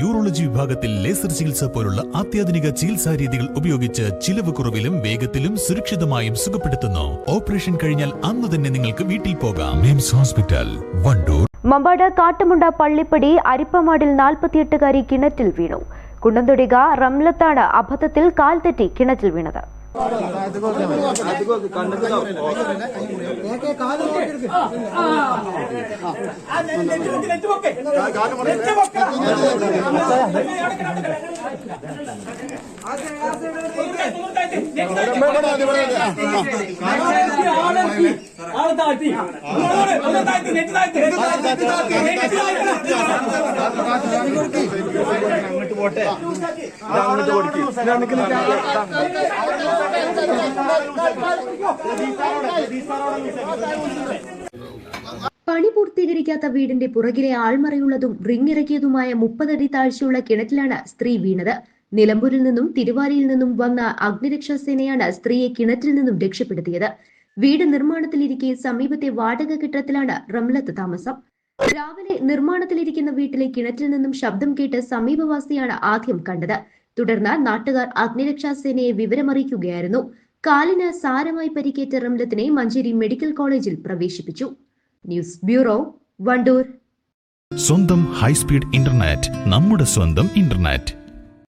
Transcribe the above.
Urology വിഭാഗത്തിൽ laser ചികിത്സ പോലുള്ള അത്യാധുനിക ചികിത്സാ രീതികൾ ഉപയോഗിച്ച് ചിലവ് കുറവിലും വേഗത്തിലും സുരക്ഷിതമായും സുഖപ്പെടുത്തുന്നു. ഓപ്പറേഷൻ കഴിഞ്ഞാൽ അന്ന് തന്നെ നിങ്ങൾക്ക് വീട്ടിൽ പോകാം. മിംസ് ഹോസ്പിറ്റൽ വണ്ടൂർ. മമ്പാട് കാട്ടുമുണ്ട പള്ളിപ്പടി അരിപ്പമാടിൽ നാൽപ്പത്തിയെട്ടുകാരി കിണറ്റിൽ വീണു. കുണ്ടന്തൊടിക റംലത്താണ് അബദ്ധത്തിൽ കാൽ തെറ്റി കിണറ്റിൽ വീണത്. ആൾ താഴ്ത്തി ഒന്ന് താഴ്ത്തി നെറ്റ് താഴ്ത്തി നെറ്റ് താഴ്ത്തി പണി പൂർത്തീകരിക്കാത്ത വീടിന്റെ പുറകിലെ ആൾമറയുള്ളതും റിംഗ് ഇറക്കിയതുമായ മുപ്പതടി താഴ്ചയുള്ള കിണറ്റിലാണ് സ്ത്രീ വീണത് നിലമ്പൂരിൽ നിന്നും തിരുവാലിയിൽ നിന്നും വന്ന അഗ്നിരക്ഷാ സേനയാണ് സ്ത്രീയെ കിണറ്റിൽ നിന്നും രക്ഷപ്പെടുത്തിയത് വീട് നിർമ്മാണത്തിലിരിക്കെ സമീപത്തെ വാടക കെട്ടിടത്തിലാണ് റംലത്ത് താമസം രാവിലെ നിർമ്മാണത്തിലിരിക്കുന്ന വീട്ടിലെ കിണറ്റിൽ നിന്നും ശബ്ദം കേട്ട് സമീപവാസിയാണ് ആദ്യം കണ്ടത്. തുടർന്ന് നാട്ടുകാർ അഗ്നിരക്ഷാ സേനയെ വിവരമറിയിക്കുകയായിരുന്നു. കാലിന് സാരമായി പരിക്കേറ്റ റംലത്തിനെ മഞ്ചേരി മെഡിക്കൽ കോളേജിൽ പ്രവേശിപ്പിച്ചു. News bureau Wandoor. സ്വന്തം ഹൈസ്പീഡ് ഇന്റർനെറ്റ് നമ്മുടെ സ്വന്തം ഇന്റർനെറ്റ്.